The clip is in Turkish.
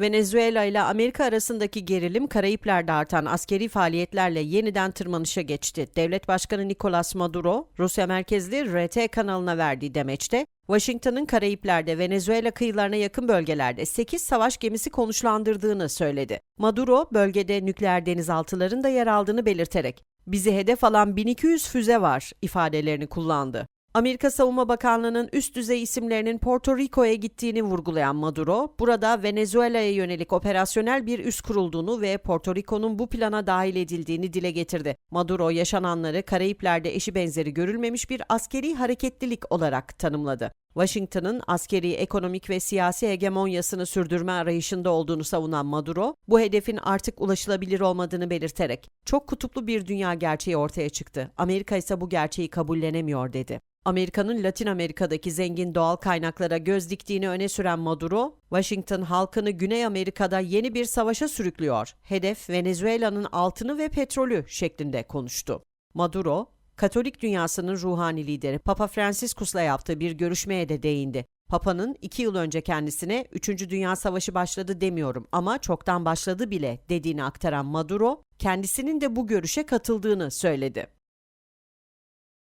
Venezuela ile Amerika arasındaki gerilim Karayipler'de artan askeri faaliyetlerle yeniden tırmanışa geçti. Devlet Başkanı Nicolas Maduro, Rusya merkezli RT kanalına verdiği demeçte, Washington'ın Karayipler'de Venezuela kıyılarına yakın bölgelerde 8 savaş gemisi konuşlandırdığını söyledi. Maduro, bölgede nükleer denizaltıların da yer aldığını belirterek, bizi hedef alan 1200 füze var ifadelerini kullandı. Amerika Savunma Bakanlığı'nın üst düzey isimlerinin Porto Rico'ya gittiğini vurgulayan Maduro, burada Venezuela'ya yönelik operasyonel bir üs kurulduğunu ve Porto Rico'nun bu plana dahil edildiğini dile getirdi. Maduro yaşananları Karayipler'de eşi benzeri görülmemiş bir askeri hareketlilik olarak tanımladı. Washington'ın askeri, ekonomik ve siyasi hegemonyasını sürdürme arayışında olduğunu savunan Maduro, bu hedefin artık ulaşılabilir olmadığını belirterek, çok kutuplu bir dünya gerçeği ortaya çıktı. Amerika ise bu gerçeği kabullenemiyor dedi. Amerika'nın Latin Amerika'daki zengin doğal kaynaklara göz diktiğini öne süren Maduro, Washington halkını Güney Amerika'da yeni bir savaşa sürüklüyor. Hedef Venezuela'nın altını ve petrolü şeklinde konuştu. Maduro, Katolik dünyasının ruhani lideri Papa Franciscus'la yaptığı bir görüşmeye de değindi. Papa'nın iki yıl önce kendisine 3. Dünya Savaşı başladı demiyorum ama çoktan başladı bile dediğini aktaran Maduro, kendisinin de bu görüşe katıldığını söyledi.